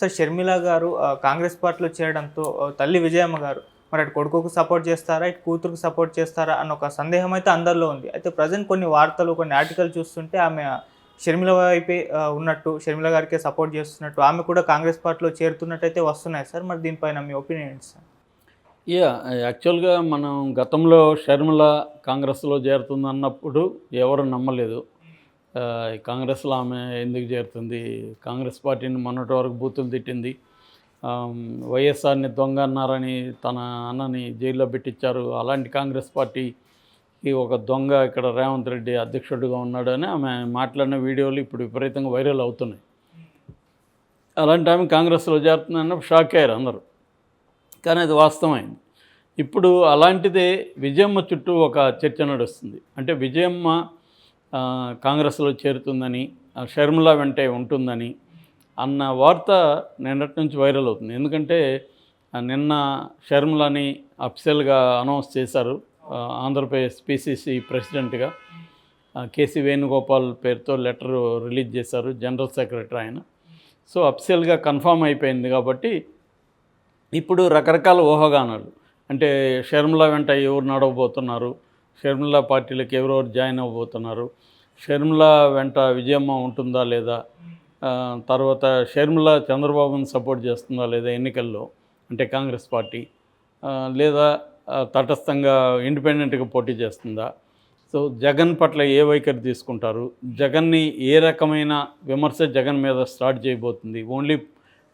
Sir Sharmila గారు కాంగ్రెస్ పార్టీలో చేరడంతో తల్లి విజయమ్మ గారు మరి అటు కొడుకుకు సపోర్ట్ చేస్తారా ఇటు కూతురుకు సపోర్ట్ చేస్తారా అన్న ఒక సందేహం అయితే అందరిలో ఉంది. అయితే ప్రజెంట్ కొన్ని వార్తలు కొన్ని ఆర్టికల్ చూస్తుంటే ఆమె షర్మిల వైపే ఉన్నట్టు షర్మిల గారికే సపోర్ట్ చేస్తున్నట్టు ఆమె కూడా కాంగ్రెస్ పార్టీలో చేరుతున్నట్టు అయితే వస్తున్నాయి సార్. మరి దీనిపైన మీ ఒపీనియన్ ఏంటి సార్? యా యాక్చువల్గా మనం గతంలో షర్మిల కాంగ్రెస్లో చేరుతుంది అన్నప్పుడు ఎవరు నమ్మలేదు. కాంగ్రెస్లో ఆమె ఎందుకు చేరుతుంది? కాంగ్రెస్ పార్టీని మొన్నటి వరకు బూతులు తిట్టింది. వైఎస్ఆర్ని దొంగ అన్నారని తన అన్నని జైల్లో పెట్టించారు. అలాంటి కాంగ్రెస్ పార్టీకి ఒక దొంగ ఇక్కడ రేవంత్ రెడ్డి అధ్యక్షుడిగా ఉన్నాడని ఆమె మాట్లాడిన వీడియోలు ఇప్పుడు విపరీతంగా వైరల్ అవుతున్నాయి. అలాంటి ఆమె కాంగ్రెస్లో చేరుతుందని షాక్ అయ్యారు అందరూ. కానీ అది వాస్తవమైంది. ఇప్పుడు అలాంటిదే విజయమ్మ చుట్టూ ఒక చర్చ నడుస్తుంది. అంటే విజయమ్మ కాంగ్రెస్లో చేరుతుందని ఆ, షర్మిల వెంటే ఉంటుందని అన్న వార్త నిన్నటి నుంచి వైరల్ అవుతుంది. ఎందుకంటే నిన్న షర్మిలని అఫిషియల్గా అనౌన్స్ చేశారు ఆంధ్రప్రదేశ్ పిసిసి ప్రెసిడెంట్గా. కేసీ వేణుగోపాల్ పేరుతో లెటర్ రిలీజ్ చేశారు జనరల్ సెక్రటరీ ఆయన. సో అఫిషియల్గా కన్ఫామ్ అయిపోయింది కాబట్టి ఇప్పుడు రకరకాల ఊహాగానాలు. అంటే షర్మిల వెంట ఎవరు నడవబోతున్నారు? షర్మిల పార్టీలకు ఎవరెవరు జాయిన్ అవ్వబోతున్నారు. షర్మిల వెంట విజయమ్మ ఉంటుందా లేదా? తర్వాత షర్మిల చంద్రబాబుని సపోర్ట్ చేస్తుందా లేదా ఎన్నికల్లో? అంటే కాంగ్రెస్ పార్టీ. లేదా తటస్థంగా ఇండిపెండెంట్గా పోటీ చేస్తుందా? సో జగన్ పట్ల ఏ వైఖరి తీసుకుంటారు? జగన్ని ఏ రకమైన విమర్శ జగన్ మీద స్టార్ట్ చేయబోతుంది? ఓన్లీ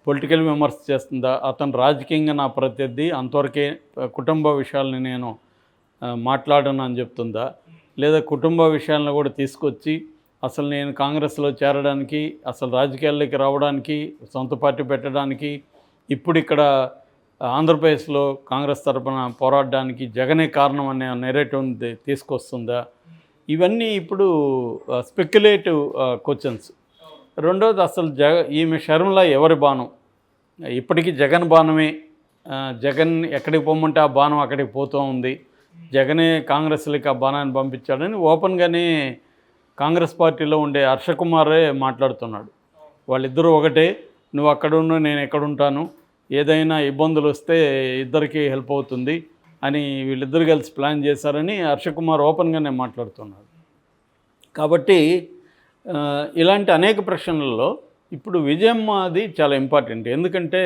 పొలిటికల్ విమర్శ చేస్తుందా? అతను రాజకీయంగా నా ప్రత్యర్థి అంతవరకే కుటుంబ విషయాల్ని నేను మాట్లాడను అని చెప్తుందా? లేదా కుటుంబ విషయాలను కూడా తీసుకొచ్చి అసలు నేను కాంగ్రెస్లో చేరడానికి అసలు రాజకీయాల్లోకి రావడానికి సొంత పార్టీ పెట్టడానికి ఇప్పుడు ఇక్కడ ఆంధ్రప్రదేశ్లో కాంగ్రెస్ తరఫున పోరాడడానికి జగనే కారణం అనే నెరేటివ్ తీసుకొస్తుందా? ఇవన్నీ ఇప్పుడు స్పెక్యులేటివ్ క్వశ్చన్స్ రెండోది అసలు జగ ఈమె షర్మిల ఎవరి బాణం? ఇప్పటికీ జగన్ బాణమే. జగన్ ఎక్కడికి పొమ్మంటే ఆ బాణం అక్కడికి పోతూ ఉంది. జగనే కాంగ్రెస్లకి ఆ బాణాన్ని పంపించాడని ఓపెన్గానే కాంగ్రెస్ పార్టీలో ఉండే హర్షకుమారే మాట్లాడుతున్నాడు. వాళ్ళిద్దరూ ఒకటే నువ్వు అక్కడున్న నేను ఎక్కడుంటాను ఏదైనా ఇబ్బందులు వస్తే ఇద్దరికి హెల్ప్ అవుతుంది అని వీళ్ళిద్దరు కలిసి ప్లాన్ చేశారని హర్షకుమార్ ఓపెన్గానే మాట్లాడుతున్నాడు. కాబట్టి ఇలాంటి అనేక ప్రశ్నలలో ఇప్పుడు విజయమ్మది చాలా ఇంపార్టెంట్. ఎందుకంటే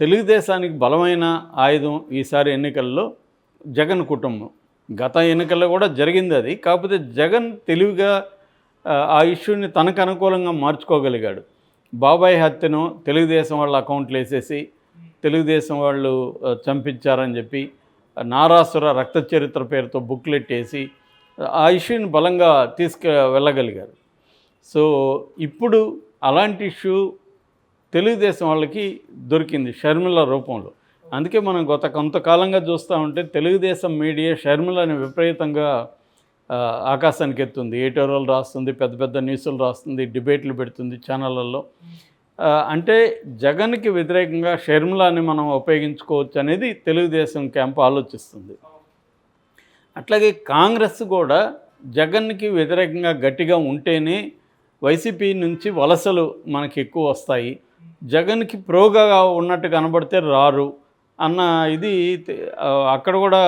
తెలుగుదేశానికి బలమైన ఆయుధం ఈసారి ఎన్నికల్లో జగన్ కుటుంబం. గత ఎన్నికల్లో కూడా జరిగింది అది. కాకపోతే జగన్ తెలివిగా ఆ, ఇష్యూని తనకు అనుకూలంగా మార్చుకోగలిగాడు. బాబాయ్ హత్యను తెలుగుదేశం వాళ్ళ అకౌంట్లు వేసేసి తెలుగుదేశం వాళ్ళు చంపించారని చెప్పి నారాసుర రక్త చరిత్ర పేరుతో బుక్లెట్ వేసి ఆ ఇష్యూని బలంగా తీసుకు వెళ్ళగలిగారు. సో ఇప్పుడు అలాంటి ఇష్యూ తెలుగుదేశం వాళ్ళకి దొరికింది షర్మిల రూపంలో. అందుకే మనం గత కొంతకాలంగా చూస్తూ ఉంటే తెలుగుదేశం మీడియా షర్మిలని విపరీతంగా ఆకాశానికి ఎత్తుంది. ఏటోరల్ రాస్తుంది పెద్ద పెద్ద న్యూస్లు రాస్తుంది డిబేట్లు పెడుతుంది ఛానళ్ళల్లో. అంటే జగన్కి వ్యతిరేకంగా షర్మిలాని మనం ఉపయోగించుకోవచ్చు అనేది తెలుగుదేశం క్యాంప్ ఆలోచిస్తుంది. అట్లాగే కాంగ్రెస్ కూడా జగన్కి వ్యతిరేకంగా గట్టిగా ఉంటేనే వైసీపీ నుంచి వలసలు మనకి ఎక్కువ వస్తాయి. జగన్కి ప్రోగా ఉన్నట్టు కనబడితే రారు. అన్న ఇది అక్కడ కూడా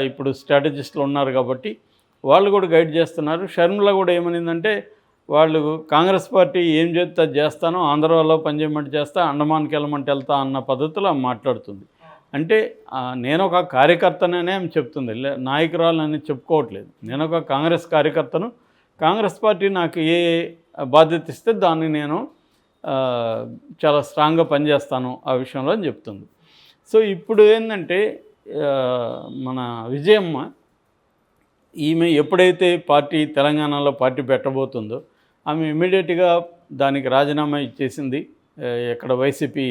ఇప్పుడు స్ట్రాటజిస్టులు ఉన్నారు కాబట్టి వాళ్ళు కూడా గైడ్ చేస్తున్నారు. షర్మిల కూడా ఏమనిందంటే వాళ్ళు కాంగ్రెస్ పార్టీ ఏం చేస్తే చేస్తానో ఆంధ్రాలో పనిచేయమంటే చేస్తా అండమాన్కి వెళ్ళమంటే వెళ్తా అన్న పద్ధతిలో మాట్లాడుతుంది. అంటే నేను ఒక కార్యకర్తననే ఆమె చెప్తుంది. లే- నాయకురాలని చెప్పుకోవట్లేదు. నేను ఒక కాంగ్రెస్ కార్యకర్తను కాంగ్రెస్ పార్టీ నాకు ఏ బాధ్యత ఇస్తే దాన్ని నేను చాలా స్ట్రాంగ్గా పనిచేస్తాను ఆ విషయంలో అని చెప్తుంది. సో ఇప్పుడు ఏంటంటే మన విజయమ్మ ఈమె ఎప్పుడైతే పార్టీ తెలంగాణలో పార్టీ పెట్టబోతుందో ఆమె ఇమీడియట్గా దానికి రాజీనామా ఇచ్చేసింది. ఎక్కడ ఇక్కడ వైసీపీ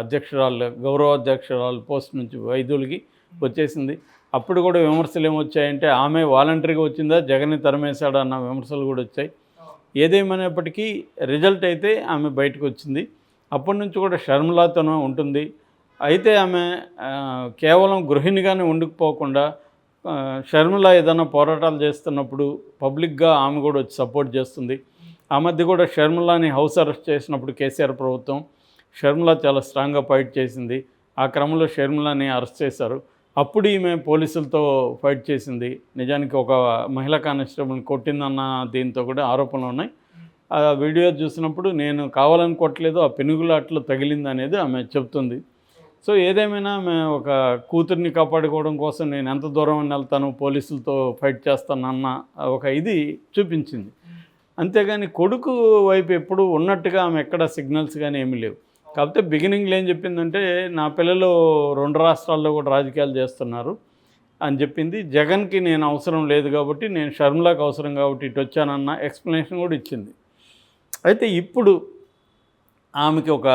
అధ్యక్షురాలు గౌరవ అధ్యక్షురాలు పోస్ట్ నుంచి వైద్యులకి వచ్చేసింది. అప్పుడు కూడా విమర్శలు ఏమొచ్చాయంటే ఆమె వాలంటరీగా వచ్చిందా జగన్ని తరమేశాడా అన్న విమర్శలు కూడా వచ్చాయి. ఏదేమైనప్పటికీ రిజల్ట్ అయితే ఆమె బయటకు వచ్చింది అప్పటి నుంచి కూడా షర్మిలాతోనే ఉంటుంది. అయితే ఆమె కేవలం గృహిణిగానే ఉండిపోకుండా షర్మిల ఏదైనా పోరాటాలు చేస్తున్నప్పుడు పబ్లిక్గా ఆమె కూడా వచ్చి సపోర్ట్ చేస్తుంది. ఆ మధ్య కూడా షర్మిలాని హౌస్ అరెస్ట్ చేసినప్పుడు కేసీఆర్ ప్రభుత్వం షర్మిల చాలా స్ట్రాంగ్గా ఫైట్ చేసింది. ఆ క్రమంలో షర్మిలాని అరెస్ట్ చేశారు. అప్పుడు ఈమె పోలీసులతో ఫైట్ చేసింది. నిజానికి ఒక మహిళా కానిస్టేబుల్ని కొట్టిందన్న దీంతో కూడా ఆరోపణలు ఉన్నాయి. ఆ వీడియో చూసినప్పుడు నేను కావాలని కొట్టలేదు ఆ పెనుగులాట్లో తగిలింది అనేది ఆమె చెప్తుంది సో ఏదేమైనా మేము ఒక కూతుర్ని కాపాడుకోవడం కోసం నేను ఎంత దూరం వెళ్తాను పోలీసులతో ఫైట్ చేస్తానన్న ఒక ఇది చూపించింది. అంతేగాని కొడుకు వైపు ఎప్పుడు ఉన్నట్టుగా ఆమె ఎక్కడ సిగ్నల్స్ కానీ ఏమీ లేవు. కాకపోతే బిగినింగ్లో ఏం చెప్పిందంటే నా పిల్లలు రెండు రాష్ట్రాల్లో కూడా రాజకీయాలు చేస్తున్నారు అని చెప్పింది. జగన్కి నేను అవసరం లేదు కాబట్టి నేను షర్మిలాకి అవసరం కాబట్టి ఇటు వచ్చానన్న ఎక్స్ప్లెనేషన్ కూడా ఇచ్చింది. అయితే ఇప్పుడు ఆమెకి ఒక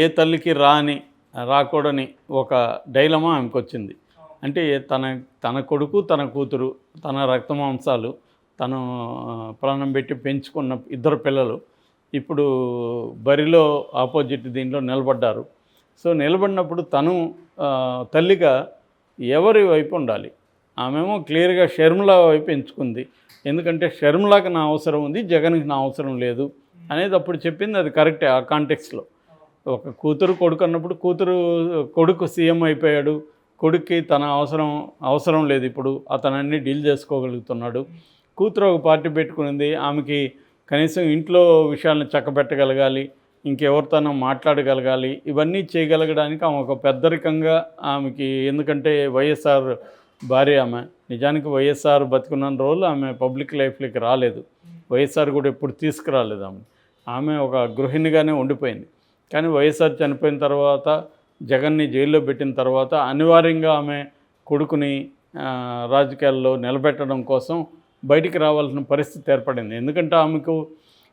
ఏ తల్లికి రాని రాకూడని ఒక డైలమా ఆమెకు వచ్చింది అంటే తన తన కొడుకు తన కూతురు తన రక్తమాంసాలు తను ప్రాణం పెట్టి పెంచుకున్న ఇద్దరు పిల్లలు ఇప్పుడు బరిలో ఆపోజిట్ దీంట్లో నిలబడ్డారు. సో నిలబడినప్పుడు తను తల్లిగా ఎవరి వైపు ఉండాలి? ఆమెమో క్లియర్గా షర్మిల వైపు ఎంచుకుంది. ఎందుకంటే షర్మిలాకి నా అవసరం ఉంది జగన్కి నా అవసరం లేదు అనేది అప్పుడు చెప్పింది అది కరెక్టే ఆ కాంటెక్స్లో. ఒక కూతురు కొడుకు అన్నప్పుడు కూతురు కొడుకు సీఎం అయిపోయాడు. కొడుక్కి తన అవసరం అవసరం లేదు ఇప్పుడు. అతనన్నీ డీల్ చేసుకోగలుగుతున్నాడు. కూతురు ఒక పార్టీ పెట్టుకునింది. ఆమెకి కనీసం ఇంట్లో విషయాలను చక్కబెట్టగలగాలి. ఇంకెవరితోనో మాట్లాడగలగాలి. ఇవన్నీ చేయగలగడానికి ఆమె ఒక పెద్దరికంగా ఆమెకి ఎందుకంటే వైఎస్ఆర్ భార్య ఆమె. నిజానికి వైఎస్ఆర్ బతికున్న రోజులు ఆమె పబ్లిక్ లైఫ్లోకి రాలేదు. వైఎస్ఆర్ కూడా ఎప్పుడు తీసుకురాలేదు ఆమె. ఆమె ఒక గృహిణిగానే ఉండిపోయింది. కానీ వైఎస్ఆర్ చనిపోయిన తర్వాత జగన్ని జైల్లో పెట్టిన తర్వాత అనివార్యంగా ఆమె కొడుకుని రాజకీయాల్లో నిలబెట్టడం కోసం బయటికి రావాల్సిన పరిస్థితి ఏర్పడింది. ఎందుకంటే ఆమెకు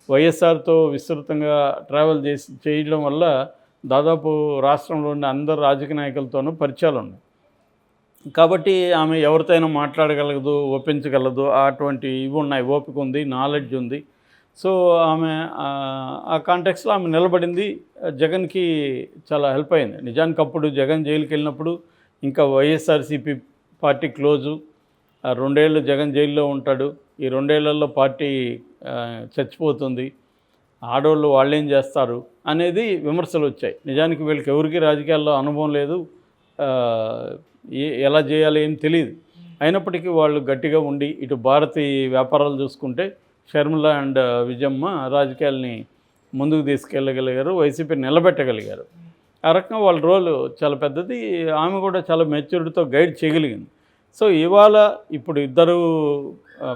వైఎస్ఆర్తో విస్తృతంగా ట్రావెల్ చేసి చేయడం వల్ల దాదాపు రాష్ట్రంలో ఉన్న అందరు రాజకీయ నాయకులతోనూ పరిచయాలు ఉన్నాయి. కాబట్టి ఆమె ఎవరితోనైనా మాట్లాడగలదు ఒప్పించగలదు. అటువంటి ఇవి ఉన్నాయి ఓపిక ఉంది నాలెడ్జ్ ఉంది. సో ఆమె ఆ- కాంటెక్స్లో ఆమె నిలబడింది. జగన్కి చాలా హెల్ప్ అయింది. నిజానికి అప్పుడు జగన్ జైలుకి వెళ్ళినప్పుడు ఇంకా వైఎస్ఆర్సీపీ పార్టీ క్లోజు. రెండేళ్ళు జగన్ జైల్లో ఉంటాడు. ఈ రెండేళ్ళలో పార్టీ చచ్చిపోతుంది. ఆడవాళ్ళు వాళ్ళేం చేస్తారు అనేది విమర్శలు వచ్చాయి. నిజానికి వీళ్ళకి ఎవరికి రాజకీయాల్లో అనుభవం లేదు. ఏ- ఎలా చేయాలి ఏం తెలియదు అయినప్పటికీ వాళ్ళు గట్టిగా ఉండి ఇటు భారతీయ వ్యాపారాలు చూసుకుంటే షర్మిల అండ్ విజయమ్మ రాజకీయాల్ని ముందుకు తీసుకెళ్ళగలిగారు వైసీపీ నిలబెట్టగలిగారు. ఆ రకంగా వాళ్ళ రోలు చాలా పెద్దది ఆమె కూడా చాలా మెచ్యూరిటీతో గైడ్ చేయగలిగింది. సో ఇవాళ ఇప్పుడు ఇద్దరు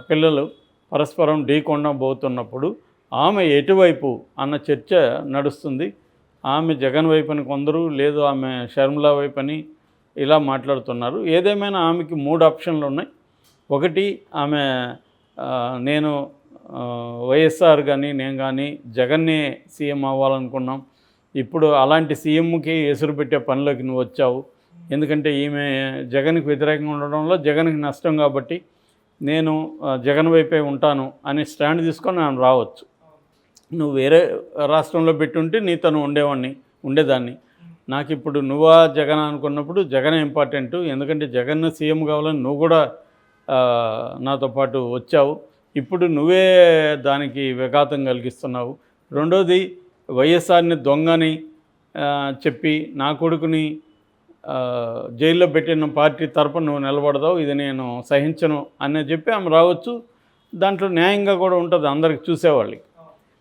పిల్లలు పరస్పరం ఢీకొండ పోతున్నప్పుడు ఆమె ఎటువైపు అన్న చర్చ నడుస్తుంది. ఆమె జగన్ వైపు అని కొందరు లేదు ఆమె షర్మిల వైపు అని ఇలా మాట్లాడుతున్నారు. ఏదేమైనా ఆమెకి మూడు ఆప్షన్లు ఉన్నాయి. ఒకటి ఆమె నేను వైఎస్ఆర్ కానీ నేను కానీ జగన్నే సీఎం అవ్వాలనుకున్నాం. ఇప్పుడు అలాంటి సీఎంకి ఎసురు పెట్టే పనిలోకి నువ్వు వచ్చావు. ఎందుకంటే ఈమె జగన్కి వ్యతిరేకంగా ఉండడంలో జగన్కి నష్టం కాబట్టి నేను జగన్ వైపే ఉంటాను అని స్టాండ్ తీసుకొని నేను రావచ్చు. నువ్వు వేరే రాష్ట్రంలో పెట్టుంటే నీతను ఉండేవాడిని ఉండేదాన్ని. నాకు ఇప్పుడు నువ్వా జగన్ అనుకున్నప్పుడు జగన్ ఇంపార్టెంట్ ఎందుకంటే జగన్ సీఎం కావాలని నువ్వు కూడా నాతో పాటు వచ్చావు. ఇప్పుడు నువ్వే దానికి విఘాతం కలిగిస్తున్నావు. రెండోది వైఎస్ఆర్ని దొంగని చెప్పి నా కొడుకుని జైల్లో పెట్టిన పార్టీ తరపున నువ్వు నిలబడదావు ఇది నేను సహించను అని చెప్పి ఆమె రావచ్చు. దాంట్లో న్యాయంగా కూడా ఉంటుంది అందరికి చూసేవాళ్ళకి.